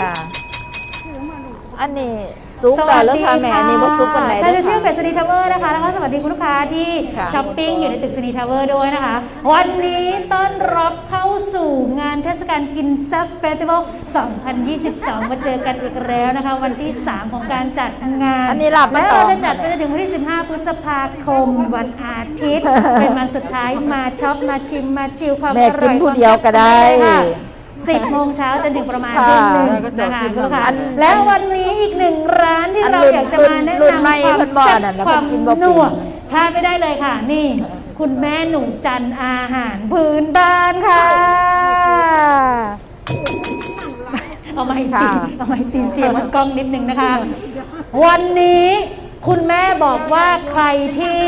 ค่ะ อันนี้ซุปก่อนแล้วค่ะแม่อันนี้ว่าซุปกันไหนใช่เด้จะอชื่อค่ะเป็ดสนีทาวเวอร์นะคะ แล้วก็สวัสดีคุณลูกค้าที่ค่ะช้อปปิ้งอยู่ในตึกสนีทาวเวอร์ด้วยนะคะ วันนี้ต้อนรับเข้าสู่งานเทศกาลกินแซ่บเฟสติวัล2022 มาเจอกันอีกแล้วนะคะ วันที่ 3 ของการจัดงาน อันนี้หลับไม่และต่อเราจะจัดไปจนถึงวันที่ 15 พฤษภาคมวันอาทิตย์ เป็นวันสุดท้ายมาช็อปมาชิมมาชิลความแม่อร่อยกินผู้เดียวก็ได้ สิบโมงเช้าจนถึงประมาณค่ะทุ่มหนึ่งนะคะคุณลูกค้าอันแล้ววันนี้อีกหนึ่งร้านที่อันเรารุ่นอยากจะมาแนะรุ่นนำใหม่ความเพิ่นบอกแซ่บน่ะแล้วความเพิ่นกินบ่เป็นนัวพลาดไม่ได้เลยค่ะ นี่ คุณแม่หนูจันอาหารพื้นบ้านค่ะเอาไม้ตีค่ะเอาไม้ตีเสียงมันกล้องนิดนึงนะคะ วันนี้คุณแม่บอกว่าใครที่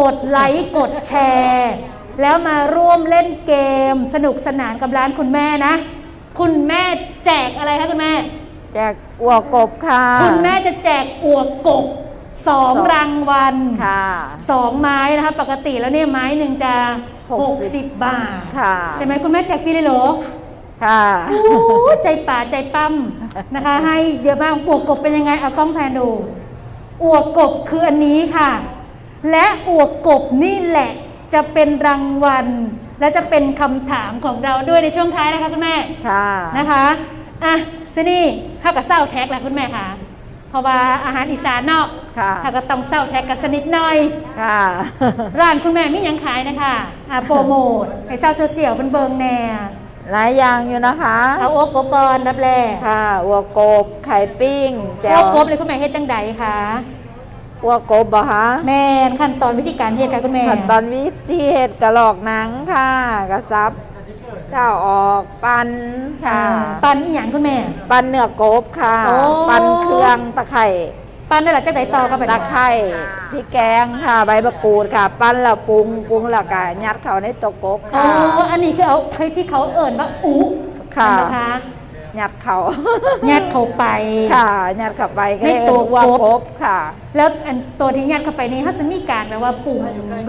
กดไลค์กดแชร์ แล้วมาร่วมเล่นเกม สนุกสนานกับร้านคุณแม่นะ คุณแม่แจกอะไรคะคุณแม่ แจกอัวกบค่ะ คุณแม่จะแจกอวกกบสองสองรางวัลค่ะสองไม้นะคะ ปกติแล้วเนี่ยไม้หนึ่งจะหกสิบ60 บาทค่ะใช่ไหมคุณแม่แจกฟรีเลยเหรอค่ะโอ้ใจป่าใจปั้มนะคะ ให้เยอะมากอวกกบเป็นยังไงเอากล้องแพนดูอวกกบคืออันนี้ค่ะ และอวกกบนี่แหละ จะเป็นรางวัล และจะเป็นคำถามของเราด้วยในช่วงท้ายนะคะคุณแม่ค่ะนะคะอะทีนี่เท่ากับเศร้าแท็กแหละคุณแม่ค่ะ เพราะว่าอาหารอีสานเนาะค่ะถ้าก็ต้องเศร้าแท็กกันสนิดหน่อยค่ะ ร้านคุณแม่มีหยังขายนะคะอะโปรโมทให้เศร้าโซเชียลเป็นเบิงแน่หลายอย่างอยู่นะคะเอาโอ๊กกบก่อนรับแรกค่ะอัวกบไข่ปิ้งแจ่โอ๊วกกบเลยคุณแม่เฮ็ดจังใดคะ อัวกบบ่คะแม่นขั้นตอนวิธีการเฮ็ดค่ะคุณแม่ขั้นตอนวิธีเห็ดกระหลอกหนังค่ะกระซับเจ้าออกปันค่ะ ปันอีหยังคุณแม่ ปันเนื้อกบค่ะโอ้ปันเครื่องตะไคร่ปันได้หลักจังใดต่อครับบัดตะนี้ไคร่พริกแกงค่ะใบมะกรูดค่ะ ปั้นแล้วปรุงปรุงแล้วก็ยัดเข้าในตัวกบโอ้ค่ะอันนี้คือเอาที่เขาเอิ่นว่าอุค่ะเห็นไหมคะ ยัดเข้ายัดเข้าไป ค่ะยัดเข้าไปก็ในได้ตัวว่ากบกบค่ะ แล้วอันตัวที่ยัดเข้าไปนี่เขาจะมีการแบบว่าปรุง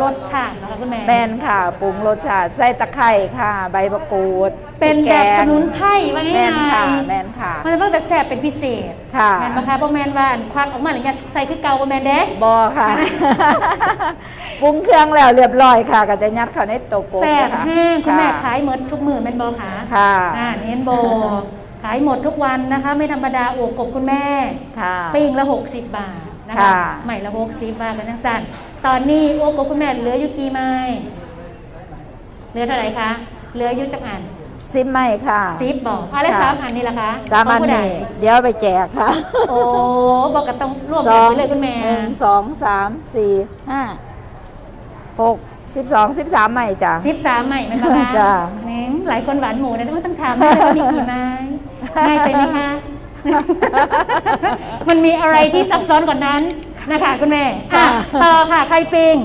รสชาตินะคะคุณแม่แมนค่ะปรุงรสชาติใส่ตะไคร่ค่ะ ใบมะกรูดเป็นพริกแบบกงสมุนไพรว่าแมง่ายนค่ะแมนค่ะๆมันจะเพิ่งจะแซ่บเป็นพิเศษค่ะแมนปะคะเพราะแมนว่าอันควักออกมาหรือยังใส่คือเก่าบ่แมนเด้บอค่ะปรุงเครื่องแล้วเรียบร้อยค่ะ ก็จะยัดเข้าในตัวกบแซ่บนะะแห้งคุณแม่ะขายหมดทุกมือแมนบอคะค่ะอ่าเน้นโบ ขายหมดทุกวันนะคะ ไม่ธรรมดาโอกกบคุณแม่ค่ะปิ้งละ 60 บาทนะคะค่ะใหม่ละ60บาทกันทั้งสั้นตอนนี้โอกกบคุณแม่เหลืออยู่กี่ไม้เหลือเท่าไหร่คะเหลืออยู่จักอันซิมไม่ค่ะซิปบอกอะแล้วค่ะสามอันนี่ล่ะคะสามอันของผู้ใดนี่เดี๋ยวไปแจกค่ะ โอ้บอกกันต้องร่วมสกันองไปเลยคุณแม่หนึ่งสองสามสี่ห้าหกสิบสองสิบสามใหม่จ้ะซิปสามใหม่ไหมคะจ้ะนี่หลายคนหวานหมูนะไม่ต้องถามเลยว่ามีกี่ไม้ ง่ายไปไหมคะ มันมีอะไรที่ซับซ้อนกว่านั้นนะคะคุณแม่อะต่อค่ะไข่ปิ้ง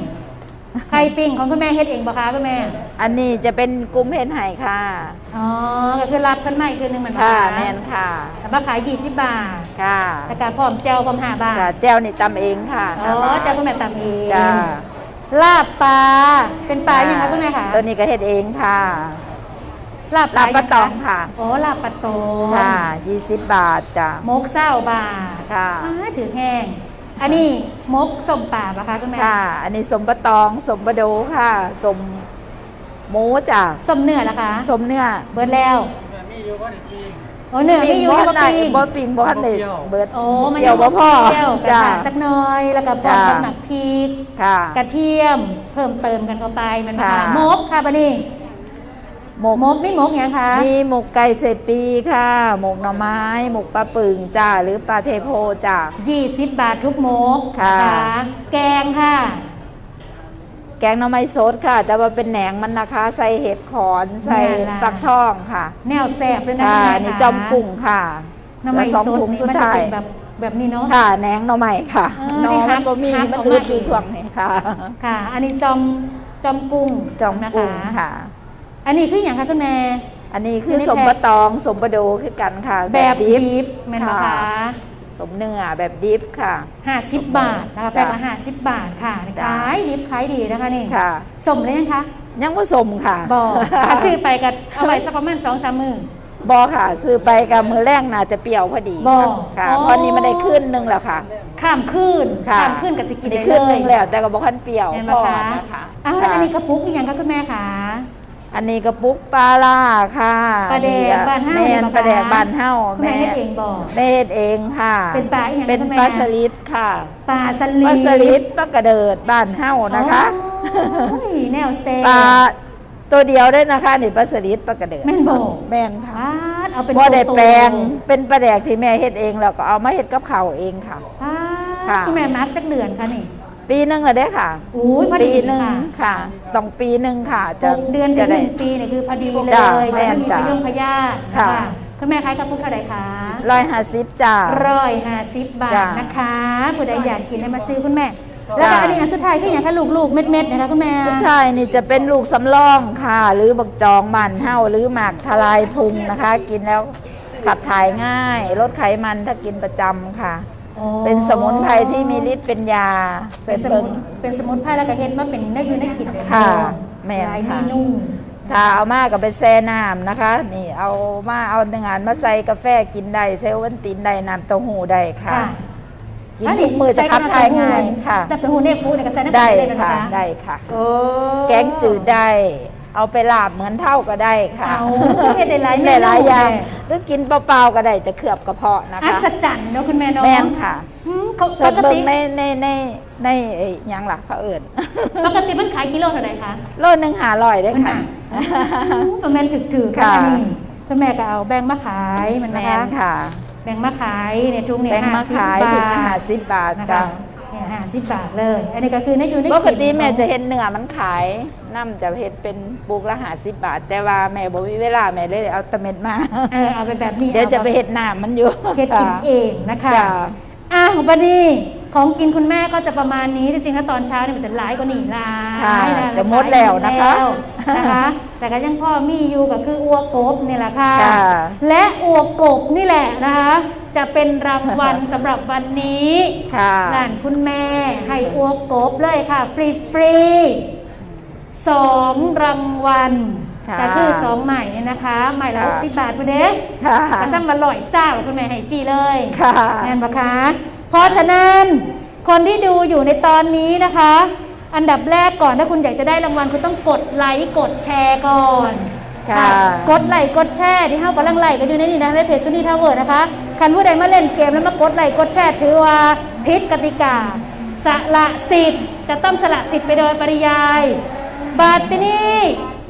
ไข่ปิ้งของคุณแม่เฮ็ดเองปะคะคุณแม่ อันนี้จะเป็นกลุ่มเห็นไห่ค่ะ อ๋อ ก็คือรับขึ้นมาอีกคืนหนึงเหมือนกัค่ะนแน่นค่ะแต่ว่าขาย 20 บาท ค่ะแต่การพร้อมแจวพร้อมหาบาทค่ะแจ้วนี่ตำเองค่ะอ๋อแจวคุณแม่ตำเองจ้าลาบปลา เป็นปลาอย่างไรคุณแม่คะ ตัวนี้ก็เฮ็ดเองค่ะ ลาบลาบปลายังตองค่ะ โอ้ลาบปลาตองค่ะยี่สิบบาทจ้ะมกเศร้าบาทค่ะอ่าถือแห้ง อันนี้มกสมป่าปะคะคุณแม่ค่ะ อันนี้สมปะตองสมปะโดค่ะสมหมูจ้ะสมเนื้อละคะสมเนื้อเบิดแล้วโอ้เนื้อไม่อยู่บ่ที่บะได้ปิงบ่ปิงบ่ทันได้เบิดโอ้มันเดี๋ยวบ่พอเดียวกระจ้ะถาสักหน้อยแล้วก็พร้อมจ้ะกับหมักพริกค่ะกระเทียมเพิ่มเติมกันเข้าไปมันมาค่ะมกค่ะบันนี้ หมกมกไม่มกอย่างคะมีหมกไก่เศษปีค่ะ หมกหน่อไม้ หมกปลาปึงจ้าหรือปลาเทโพจ้า20 บาททุกมกค่ะนแกงค่ะ แกงหน่อไม้สดค่ะจะมาเป็นแหนงมันนะคะ ใส่เห็ดขอนใส่เนี่ยล่ะฟักทองค่ะ แนวแสบเลยนะค่ะคุณแม่นี่คะจอมกุ้งค่ะน้ำมันและสองสดถุงนี่สุดมันจะท้ายเป็นแบบแบบนี้เนาะค่ะแหนงหน่อไม้ค่ะเออหน้อที่ฮัมักนก็มีฮักมันออกอืมาดอยู่อีกส่วงนี้ค่ะ ค่ะ อันนี้จอมจอมกุ้งจอมนะกุ้งคะค่ะ อันนี้คืออย่างคะคุณแม่ อันนี้คือยู่อในสมแพ็คปะตองสมปะโดคือกันค่ะ แบบดิดิบฟแม่นบ่คะค่ะสมเนื้อแบบดิฟค่ะห้าสิบบาทนะคะแปลจ้ะว่าห้าสิบบาทค่ะจ้ะขายดิบขายดีนะคะนี่ค่ะสมเลยยังคะยังผสมค่ะบอกถ้าซื้อไปก็เอาไว้สักประมาณสองสามมือบอค่ะ ซื้อไปกับมือแรกน่าจะเปรี้ยวพอดีบ่ค่ะอ๋อเพราะนี้มันได้ขึ้นหนึงแล้วค่ะ ข้ามขึ้นค่ะข้ามขึ้นกับจะกินได้ได้ขึ้นหเลนึยงแล้วแต่ก็บอกคันเปรี้ยวเห็นไหมพอคะนะคะอ้าวค่ะอันนี้กระปุกอีกอย่างคะคุณแม่คะ อันนี้กระปุกปลาล่าค่ะปลาแดกบ้านเฮ้าแม่เนี่ยนบ่คะปลาแดกบ้านเฮ้าคุณแม่เฮ็ดเองบอกแม่เฮ็ดเองค่ะ เป็นปลาอีหยังเป็นคุณแม่ปลาสลิดค่ะปลาสปลิลาดสลิดปลากระเดิดบ้านเฮ้านะคะโอ้ยแนวเซ่ปลาตัวเดียวได้นะคะนี่ปลาสลิดปลากระเดิดแม่นบอกแม่นค่ะปาดเอาเป็นบ่ได้โตๆแปลงเป็นปลาแดกที่แม่เฮ็ดเองแล้วก็เอามาเฮ็ดกับข้าวเองค่ะปาดค่ะคุณแม่มักจักเดือนคะนี่ปีหนึงละได้ค่ะอุ้ยพอดีปีหนึ่งค่ะค่ะ ต้องปีหนึ่งค่ะหกเดือนถึจะงหได้ นึ่งปีเนี่ยคือพอดีเลยจ้ะจะแม่ไม่นมีจ้ะพยงพยาธิค่ะ คุณแม่ขายกระปุกเท่าไหร่คะร้อยห้าสิบจ้า ร้อยห้าสิบบาทจ้ะนะคะผู้ใดอยากกินให้มาซื้อคุณแม่ แล้วก็จ้ะ อันนี้อันสุดท้ายก็อย่างคะลูกๆเม็ดๆนะคะคุณแม่ สุดท้ายนี่จะเป็นลูกสำรองค่ะ หรือบักจองมันเห่าหรือหมากทลายพุงนะคะ กินแล้วขับถ่ายง่าย ลดไขมันถ้ากินประจำค่ะอ๋อ เป็นสมุนไพรที่มีฤทธิ์เป็นยาเป็นสมุนเป็นสมุนไพรแล้วก็เฮ็ดมาเป็นได้อยู่ในกินเลยค่ะแม่นหลายเมค่ะนูถ้าเอามากับไปแช่น้ำนะคะ นี่เอามาเอาเนื้องานมาใส่กาแฟกินได้เซลวันตินได้น้ำเต้าหู้ได้ค่ะค่ะกินทุกมือจะขับถ่ายง่ายค่ะน้ำเต้าหู้เนี่ยฟูเนี่ยก็ใส่น้ำได้ตาลเลยนะค่ะคะได้ค่ะโอ้แกงจืดได้ เอาไปลาบเหมือนเท่าก็ได้ค่ะเอาเฮ็ดได้หลายกินได้หลายเมนูอย่างแม่หรือกินเปล่าๆก็ได้จะเคลือบกระเพาะนะอัคะศจรรย์เนาะคุณแม่เนาะแม่นค่ะอืมเขาเสิปร์ฟกเบิ่ติงในในในในไอ้หยังหลักเขาเอิญปกติมันขายกิโลเท่าไหร่คะ โลหนึ่งหาลอยได้อค่ะประมาณถึกถือๆค่ะค่ะนี่คุณแม่ก็เอาแบงค์มาขายมันแมนะคะนค่ะ แบงค์มาขายเนี่ยทุกเนี่ยแบงค์มาขาย50ถุงบาละห้าทสิบบาทนะจ้ะคะเนี่ยห้าสิบบาทเลย อันนี้ก็คือในอยู่ในปกตินแม่ของจะเห็นเนื้อมันขาย น้ำจะเห็ดเป็นปุกละห้าสิบบาท แต่ว่าแม่บอกมีเวลาแม่เลยเอาตะเม็ดมาเออเอาไปแบบนี้เดี๋ยวจะไปเห็ดน้ำมันอยู่เฮ็ดกินเองนะคะจ้ะอะบัดนี้ของกินคุณแม่ก็จะประมาณนี้จริงๆแล้วตอนเช้าเนี่ยมันจะหลายกว่านี้หลาค่ะยนจะหมดแล้วนะคะแล้วนะคะแต่ก็ยังพ่อมีอยู่ก็คืออัวกบนี่แหละค่ะค่ะ และอัวกบนี่แหละนะคะ จะเป็นรางวัลสำหรับวันนี้ค่ะร้านคุณแม่ให้อัวกบเลยค่ะ ฟรีฟรีๆ สองรางวัลค่ะก็คือสองใหม่เนี่ยนะคะใหม่ละหค่ะ กสิบบาทพุ่นเด้ค่ะกระซ้ำมาลอยซ่าคุณแม่ให้ฟรีเลยค่ะแม่นปะคะ เพราะฉะนั้นคนที่ดูอยู่ในตอนนี้นะคะ อันดับแรกก่อนถ้าคุณอยากจะได้รางวัลคุณต้องกดไลค์กดแชร์ก่อน ค่ะ กดไลค์กดแชร์ที่เฮากำลังไลค์กันอยู่ในนี้นะในเพจซุนีทาวเวอร์นะคะคันผู้ใดมาเล่นเกมแล้วมากดไลค์กดแชร์ถือว่าผิดกติกา สละสิทธิ์จะต้องสละสิทธิ์ไปโดยปริยาย บัดนี้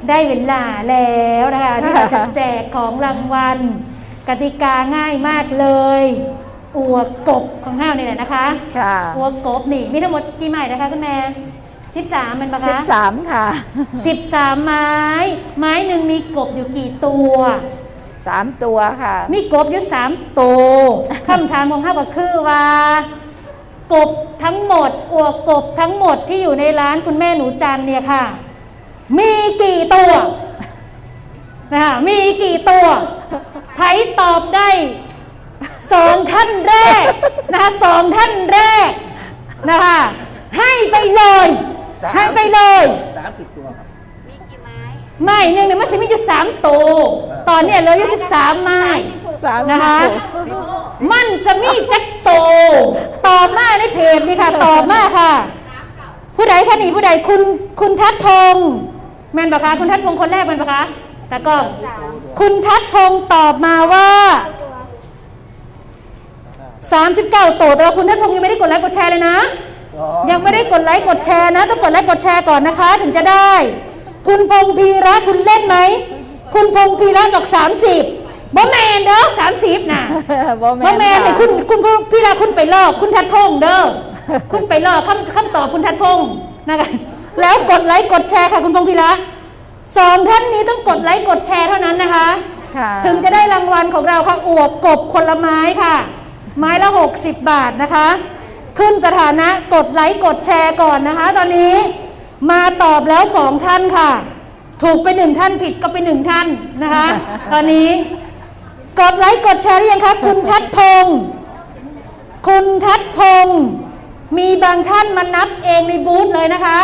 ได้เวลาแล้วนะคะที่เราจะแจกของรางวัล กติกาง่ายมากเลยอวกกบของห้าวนี่แหละนะคะค่ะอวกกบนี่มีทั้งหมดกี่ไม้นะคะคุณแม่สิบสามเป็นปะสิคะบสามค่ะสิบสามไม้ ไม้หนึ่งมีกบอยู่กี่ตัวสามตัวค่ะ มีกบอยู่สามตัวคำถามของข้าก็คือว่า กบทั้งหมดอวกกบทั้งหมดที่อยู่ในร้านคุณแม่หนูจันเนี่ยค่ะ มีกี่ตัวนะคะมีกี่ตัวใครตอบได้สองท่านแรกนะคะสองท่านแรกนะคะให้ไปเลยให้ไปเลยสามสิบตัวครับไม่หนึ่งเนี่ยมันสิมีอยู่สามตัวตอนเนี้ยเหลยอยู่สิบสามไม้สามนะคะตัวมันจะมีจักโตวตอบมาในเพจนี่ค่ะตอบมาค่ะ ผู้ใดคะนี่ผู้ใดคุณคุณทัศพงศ์ แมนปะคะคุณทัศพงศ์คนแรกแมนปะคะแต่ก็คุณทัศพงศ์ตอบมาว่า 39 ตัวแต่ว่าคุณทัศพงศ์ยังไม่ได้กดไลค์กดแชร์เลยนะ ยังไม่ได้กดไลค์กดแชร์นะ ต้องกดไลค์กดแชร์ก่อนนะคะ ถึงจะได้ คุณพงพีระคุณเล่นไหม คุณพงพีระบอก 30บ่แมนเด้อ30น่ะบ่บ่แมนให้ค่ะคุณคุณพงพีระคุณไปลอก คุณทัดพงษ์เด้อคุณไปลอกคำคำตอบคุณทัดพงษ์นะคะ แล้วกดไลค์กดแชร์ค่ะคุณพงพีระสองท่านนี้ต้องกดไลค์กดแชร์เท่านั้นนะคะค่ะถึงจะได้รางวัลของเราค่ะอวบกบคนละไม้ค่ะ ไม้ละ 60 บาทนะคะ ขึ้นสถานะกดไลค์กดแชร์ก่อนนะคะ ตอนนี้มาตอบแล้วสองท่านค่ะ ถูกไปหนึ่งท่านผิดก็ไปหนึ่งท่านนะคะ ตอนนี้กดไลค์กดแชร์หรือยังคะคุณทัดพงศ์คุณทัดพงศ์มีบางท่านมานับเองในบูธเลยนะคะ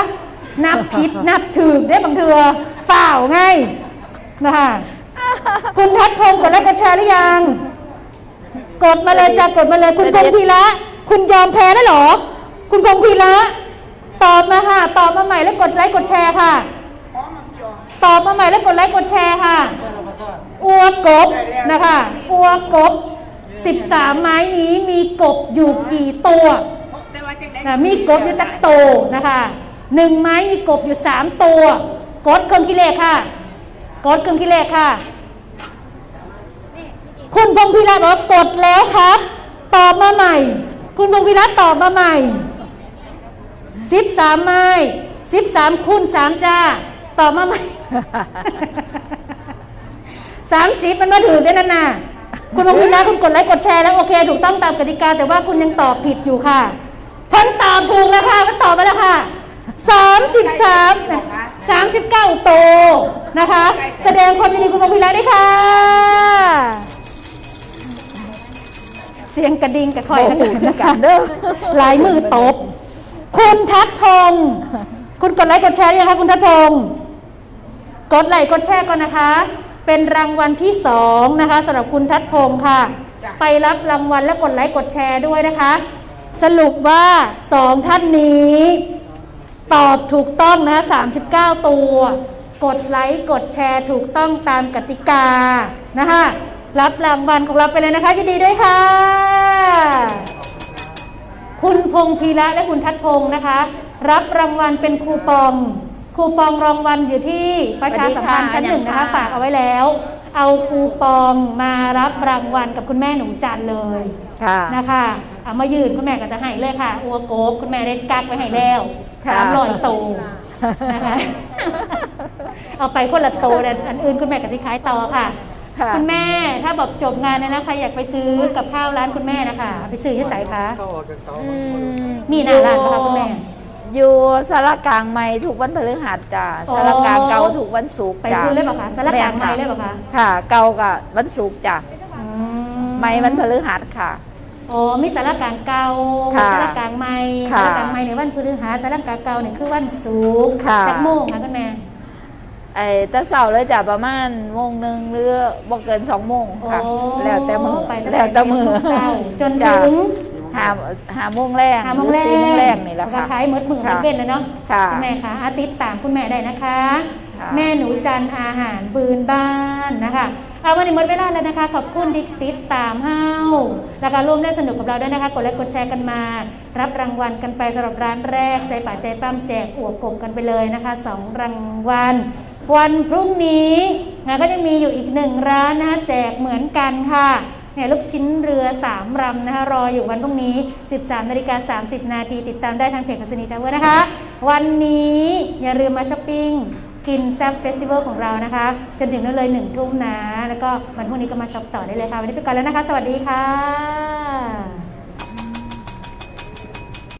นับผิดนับถูกได้บางเถือฝ่าวไงนะคะคุณทัดพงศ์กดไลค์กดแชร์หรือยัง กดมาเลยจ้ากดมาเลยคุณพงพีระคุณยอมแพ้แล้วหรอ คุณพงพีระตอบมาค่ะ ตอบมาใหม่แล้วกดไลค์กดแชร์ค่ะ ตอบมาใหม่แล้วกดไลค์กดแชร์ค่ะ อัวกบนะคะอัวกบ13 ไม้นี้มีกบอยู่กี่ตัว มีกบอยู่ตักโตนะคะ หนึ่งไม้มีกบอยู่3ตัวกดเครื่องคิดเลขค่ะกดเครื่องคิดเลขค่ะ คุณพงพิรัตน์บอกกดแล้วครับ ตอบมาใหม่ คุณพงพิรัตน์ตอบมาใหม่สิบสามไม้สิบสามคูณสามจ้าตอบมาใหม่สามสิบมันมาถือได้นั่นน่ะคุณพงพิรัตน์คุณกดไลค์กดแชร์แล้วโอเค ถูกต้องตามกติกาแต่ว่าคุณยังตอบผิดอยู่ค่ะพ้นตอบถูกแล้วค่ะมันตอบไปแล้วค่ะ สามสิบสามสามสิบเก้าโตวนะคะ แสดงความยินดีคุณพงพิรัตน์ด้วยค่ะ เสียงกระดิ่งกระคอยโอ้กันโหนะนะคะกันเด้อหลายมือตบ คุณทัดพงศ์คุณกดไลค์กดแชร์หรือยังคะคุณทัดพงศ์กดไลค์กดแชร์ก่อนนะคะ เป็นรางวัลที่สองนะคะสำหรับคุณทัดพงศ์ค่ะ ไปรับรางวัลและกดไลค์กดแชร์ด้วยนะคะ สรุปว่าสองท่านนี้ ตอบถูกต้องนะ 39 ตัว กดไลค์ กดแชร์ถูกต้องตามกติกานะคะรับรางวัลของเราไปเลยนะคะยินดีด้วยค่ะ คุณพงพีระและคุณทัดพงศ์นะคะ รับรางวัลเป็นคูปอง คูปองรางวัลอยู่ที่ประชาสัมพันธ์ชั้นหนึ่งนะคะ ฝากเอาไว้แล้ว เอาคูปองมารับรางวัลกับคุณแม่หนูจันเลยค่ะนะคะเอามายืนคุณแม่ก็จะให้เลยค่ะ อัวโกบคุณแม่ได้กักไว้ให้แล้วค่ะ สามร้อยโตวนะคะเอาไปคนละโตวแต่อันอื่นคุณแม่ก็จะขายต่อค่ะค่ะ คุณแม่ถ้าบอกจบงานเนยนะใครอยากไปซื้อกับข้าวร้านคุณแม่นะคะไปซื้อที่ไหนคะอืมมีหน้าร้านไหมคะคุณแม่อยู่สารกลางใหม่ทุกวันพฤหัสจ้ะอ๋อสารกลางเก่าทุกวันศุกร์ไปจ้ะคุณเลยเปล่าคะสารกลางไม้เลยเปล่าคะค่ะ เก่ากับวันศุกร์จ้ะอืใหม่วันพฤหัสค่ะ อ๋อมีสารกลางเก่าค่ะสารกลางไม้ค่ะสารกลางไม้ในวันพฤหัสสารกลางเก่าเนี่ยคือวันศุกร์ค่ะ จักโมงคะคุณแม่ไอ้แตะเสาร์เลยจ้ะประมาณโมงหนึ่งหรือบ่เกินสองโมงค่ะ โอ้แล้วแต่มือไปตั้งแล้วแต่มือเช้าจนจ้ะถึงหาหาโมงแรกหาโมงแรหรือสี่โมงแรกกนี่แหละก็ค่ะ ขายหมดมือหมค่ะดเว้นเลยเนาะ ค่ะณแม่คะอาติดตามคุณแม่ได้นะคะ ค่ะ แม่หนูจันอาหารบืนบ้านนะคะ เอาวันนี้หมดเวลาแล้วนะคะ ขอบคุณที่ติดตามเฮาแล้วก็ร่วมเล่นสนุกกับเราด้วยนะคะ กดไลค์กดแชร์กันมา รับรางวัลกันไปสำหรับร้านแรก ใจป่าใจปั้มแจกอวบกบกันไปเลยนะคะสองรางวัลวันพรุ่งนี้นะก็จะมีอยู่อีกหนึ่งร้านนะคะแจกเหมือนกันค่ะเนี่ยลูกชิ้นเรือ 3รำนะคะรออยู่วันพรุ่งนี้ 13นาฬิกา30 นาทีติดตามได้ทางเพจคสนีทาวเวอร์นะคะ วันนี้อย่าลืมมาช้อปปิ้ง กินแซ่บเฟสติวัลของเรานะคะ จนถึงนั่นเลยหนึ่งทุ่มนะ แล้วก็วันพรุ่งนี้ก็มาช็อปต่อได้เลยค่ะ วันนี้ไปก่อนแล้วนะคะ สวัสดีค่ะ